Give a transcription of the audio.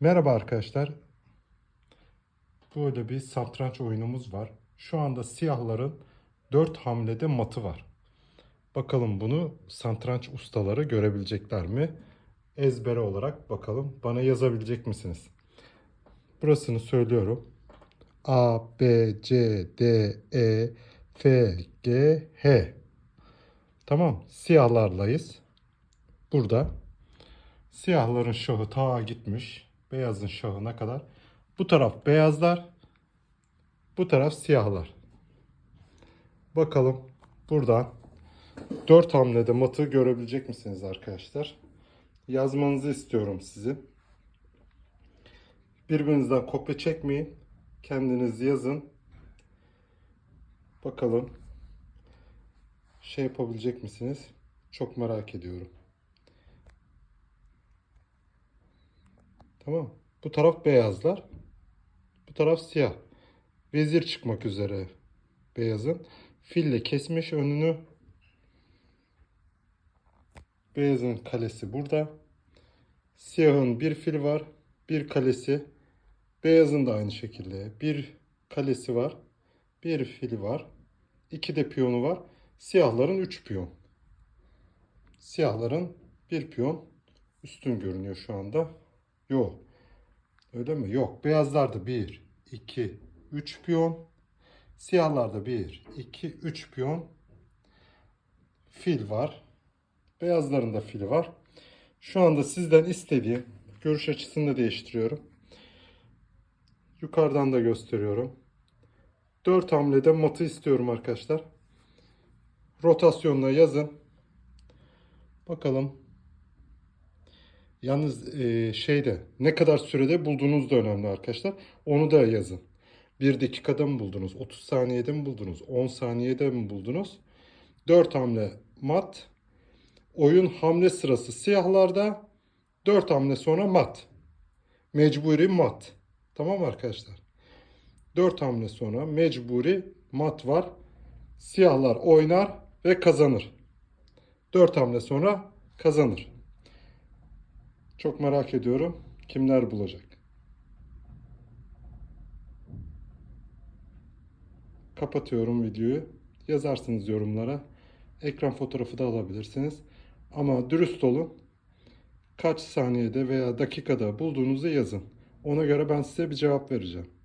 Merhaba arkadaşlar. Böyle bir satranç oyunumuz var. Şu anda siyahların 4 hamlede matı var. Bakalım bunu satranç ustaları görebilecekler mi? Ezbere olarak bakalım. Bana yazabilecek misiniz? Burasını söylüyorum. A, B, C, D, E, F, G, H. Tamam. Siyahlarlayız. Burada. Siyahların şahı ta gitmiş. Beyazın şahına kadar. Bu taraf beyazlar. Bu taraf siyahlar. Bakalım buradan 4 hamlede matı görebilecek misiniz arkadaşlar? Yazmanızı istiyorum sizi. Birbirinizden kopya çekmeyin. Kendiniz yazın. Bakalım şey yapabilecek misiniz? Çok merak ediyorum. Tamam. Bu taraf beyazlar. Bu taraf siyah. Vezir çıkmak üzere beyazın. Fille kesmiş önünü. Beyazın kalesi burada. Siyahın bir fil var. Bir kalesi. Beyazın da aynı şekilde. Bir kalesi var. Bir fili var. İki de piyonu var. Siyahların üç piyon. Siyahların bir piyon üstün görünüyor şu anda. Yok. Öyle mi? Yok. Beyazlarda 1, 2, 3 piyon. Siyahlarda 1, 2, 3 piyon. Fil var. Beyazların da fili var. Şu anda sizden istediğim görüş açısını da değiştiriyorum. Yukarıdan da gösteriyorum. 4 hamlede matı istiyorum arkadaşlar. Rotasyonla yazın. Bakalım Yalnız e, şeyde ne kadar sürede bulduğunuz da önemli arkadaşlar. Onu da yazın. 1 dakikada mı buldunuz? 30 saniyede mi buldunuz? 10 saniyede mi buldunuz? 4 hamle mat. Oyun hamle sırası siyahlarda. 4 hamle sonra mat. Mecburi mat. Tamam arkadaşlar? 4 hamle sonra mecburi mat var. Siyahlar oynar ve kazanır. 4 hamle sonra kazanır. Çok merak ediyorum. Kimler bulacak? Kapatıyorum videoyu. Yazarsınız yorumlara. Ekran fotoğrafı da alabilirsiniz. Ama dürüst olun. Kaç saniyede veya dakikada bulduğunuzu yazın. Ona göre ben size bir cevap vereceğim.